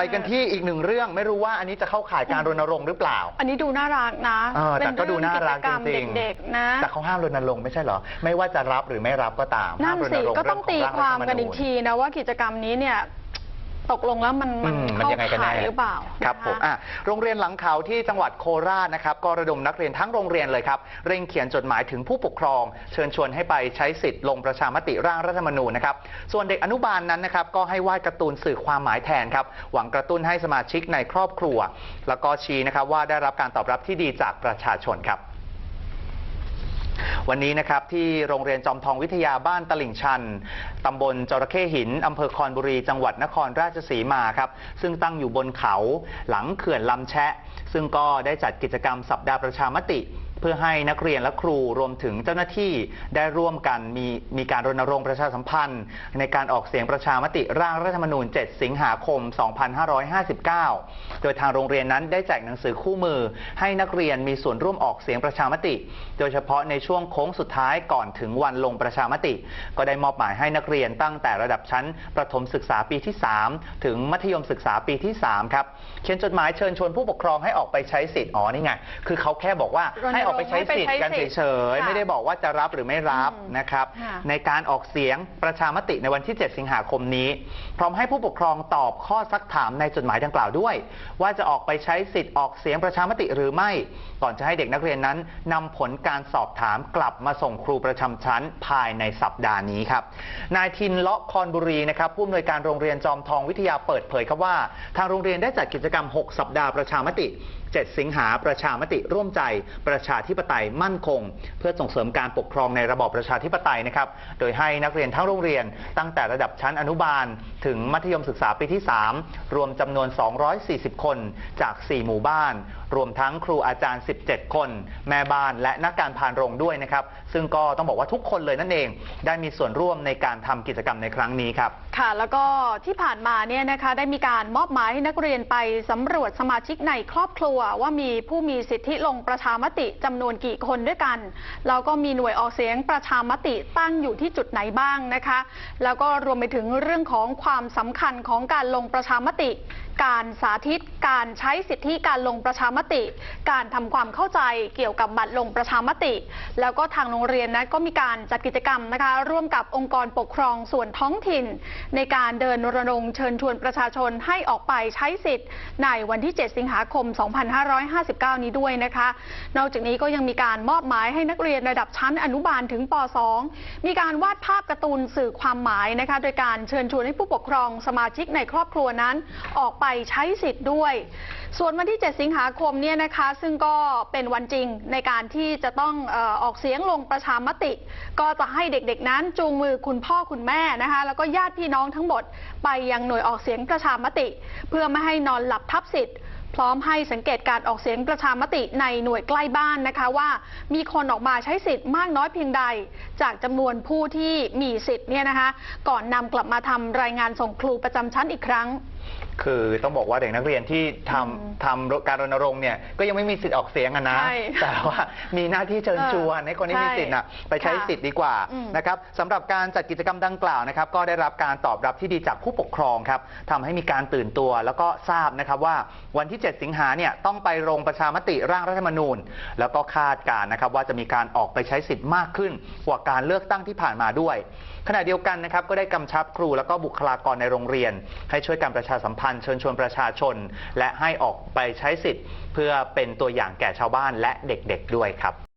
ไปกันที่อีกหนึ่งเรื่องไม่รู้ว่าอันนี้จะเข้าข่ายการรณรงค์หรือเปล่า อันนี้ดูน่ารักนะเออแต่ก็ดูน่ารักเป็นจเอริงกิจกมเด็กๆนะแต่เขาห้ามรณรงค์ไม่ใช่เหรอ ไม่ว่าจะรับหรือไม่รับก็ตามนั่ห้ามนรณสิรงค์ก็ต้องตีเรื่ความร่งกันอีกรัฐธรรมทีนะว่ากิจกรรมนี้เนี่ย ตกลงแล้วมันอืมันมมันเข้ายังไงกันข่าแน่ยหรือเปล่าครับนะะผมอะโรงเรียนหลังเขาที่จังหวัดโคราชนะครับ ก็ระดมนักเรียนทั้งโรงเรียนเลยครับ เร่งเขียนจดหมายถึงผู้ปกครอง เชิญชวนให้ไปใช้สิทธิ์ลงประชามติร่างรัฐธรรมนูญนะครับ ส่วนเด็กอนุบาลนั้นนะครับ ก็ให้วาดการ์ตูนสื่อความหมายแทนครับ หวังกระตุ้นให้สมาชิกในครอบครัว แล้วก็ชี้นะครับว่าได้รับการตอบรับที่ดีจากประชาชนครับ วันนี้นะครับที่โรงเรียนจอมทองวิทยาบ้านตลิ่งชันตำบลจระเข้หินอำเภอคอนบุรีจังหวัดนครราชสีมาครับซึ่งตั้งอยู่บนเขาหลังเขื่อนลำแชะ ซึ่งก็ได้จัดกิจกรรมสัปดาห์ประชามติ เพื่อให้นักเรียนและครูรวมถึงเจ้าหน้าที่ได้ร่วมกันมีมีการรณรงค์ประชาสัมพันธ์ ในการออกเสียงประชามติร่างรัฐธรรมนูญ 7 สิงหาคม 2559 โดยทางโรงเรียนนั้นได้แจกหนังสือคู่มือ ให้นักเรียนมีส่วนร่วมออกเสียงประชามติ โดยเฉพาะในช่วงโค้งสุดท้ายก่อนถึงวันลงประชามติ ก็ได้มอบหมายให้นักเรียนตั้งแต่ระดับชั้นประถมศึกษาปีที่ 3 ถึงมัธยมศึกษาปีที่ 3 ครับ เขียนจดหมายเชิญชวนผู้ปกครองให้ออกไปใช้สิทธิ์ อ๋อนี่ไง คือเขาแค่บอกว่าให้ออกไปใช้สิทธิ์กันให้ไปใช้สิทธิ์เฉยๆค่ะไม่ได้บอกว่าจะรับหรือไม่รับอืมนะครับค่ะในการออกเสียงประชามติในวันที่ 7 สิงหาคมนี้ พร้อมให้ผู้ปกครองตอบข้อซักถามในจดหมายดังกล่าวด้วย ว่าจะออกไปใช้สิทธิ์ออกเสียงประชามติหรือไม่ ก่อนจะให้เด็กนักเรียนนั้นนำผลการสอบถามกลับมาส่งครูประจำชั้นภายในสัปดาห์นี้ครับ นายทินเลาะคอนบุรีนะครับผู้อำนวยการโรงเรียนจอมทองวิทยาเปิดเผยครับว่า ทางโรงเรียนได้จัดกิจกรรม 6 สัปดาห์ประชามติ 7 สิงหาประชามติร่วมใจประชาธิปไตยมั่นคง เพื่อส่งเสริมการปกครองในระบอบประชาธิปไตยนะครับ โดยให้นักเรียนทั้งโรงเรียนตั้งแต่ระดับชั้นอนุบาล ถึงมัธยมศึกษาปีที่ 3 รวมจำนวน 240 คนจาก 4 หมู่บ้าน รวมทั้งครูอาจารย์ 17 คน แม่บ้านและนักการพานโรงด้วยนะครับ ซึ่งก็ต้องบอกว่าทุกคนเลยนั่นเอง ได้มีส่วนร่วมในการทำกิจกรรมในครั้งนี้ครับ ค่ะ แล้วก็ที่ผ่านมาเนี่ยนะคะได้มีการมอบหมายให้นักเรียนไปสำรวจสมาชิกในครอบครัว ว่ามีผู้มีสิทธิลงประชามติจำนวนกี่คนด้วยกัน แล้วก็มีหน่วยออกเสียงประชามติตั้งอยู่ที่จุดไหนบ้างนะคะ แล้วก็รวมไปถึงเรื่องของความสำคัญของการลงประชามติ การสาธิตการใช้สิทธิการลงประชามติ การทำความเข้าใจเกี่ยวกับบัตรลงประชามติ แล้วก็ทางโรงเรียนนะก็มีการจัดกิจกรรมนะคะ ร่วมกับองค์กรปกครองส่วนท้องถิ่น ในการเดินรณรงค์เชิญชวนประชาชนให้ออกไปใช้สิทธิ์ ในวันที่ 7 สิงหาคม 2559 นี้ด้วยนะคะ นอกจากนี้ก็ยังมีการมอบหมายให้นักเรียนระดับชั้นอนุบาลถึงป .2 มีการวาดภาพการ์ตูนสื่อความหมายนะคะ โดยการเชิญชวนให้ผู้ปกครองสมาชิกในครอบครัวนั้น ออกไปใช้สิทธิ์ด้วย ส่วนวันที่ 7 สิงหาคมเนี่ยนะคะซึ่งก็เป็นวันจริงในการที่จะต้องอออกเสียงลงประชามติ ก็จะให้เด็กๆนั้นจูงมือคุณพ่อคุณแม่นะคะแล้วก็ญาติพี่น้องทั้งหมดไปยังหน่วยออกเสียงประชามติ เพื่อไม่ให้นอนหลับทับสิทธิ์พร้อมให้สังเกตการออกเสียงประชามติในหน่วยใกล้บ้านนะคะว่ามีคนออกมาใช้สิทธิ์มากน้อยเพียงใด จากจำนวนผู้ที่มีสิทธิ์เนี่ยนะคะก่อนนำกลับมาทำรายงานส่งครูประจำชั้นอีกครั้งคือต้องบอกว่าเด็กนักเรียนที่ทอืมำทำการรณรงค์เนี่ยก็ยังไม่มีสิทธิ์ออกเสียงอะนะ ใช่แต่ว่ามีหน้าที่เชิญชวนเออให้คนที่มีใช่สิทธิ์น่ะไปใช้ค่ะสิทธิ์ดีกว่าอืมนะครับสำหรับการจัดกิจกรรมดังกล่าวนะครับ ก็ได้รับการตอบรับที่ดีจากผู้ปกครองครับทำให้มีการตื่นตัว แล้วก็ทราบนะครับว่าวันที่ 7 สิงหาเนี่ยต้องไปลงประชามติร่างรัฐธรรมนูญ แล้วก็คาดการณ์นะครับว่าจะมีการออกไปใช้สิทธิ์มากขึ้น กว่าการเลือกตั้งที่ผ่านมาด้วย ขณะเดียวกันนะครับก็ได้กำชับครูแล้วก็บุคลากรในโรงเรียน ให้ช่วยการประชาสัมพันธ์เชิญชวนประชาชน และให้ออกไปใช้สิทธิ์ เพื่อเป็นตัวอย่างแก่ชาวบ้านและเด็กๆด้วยครับ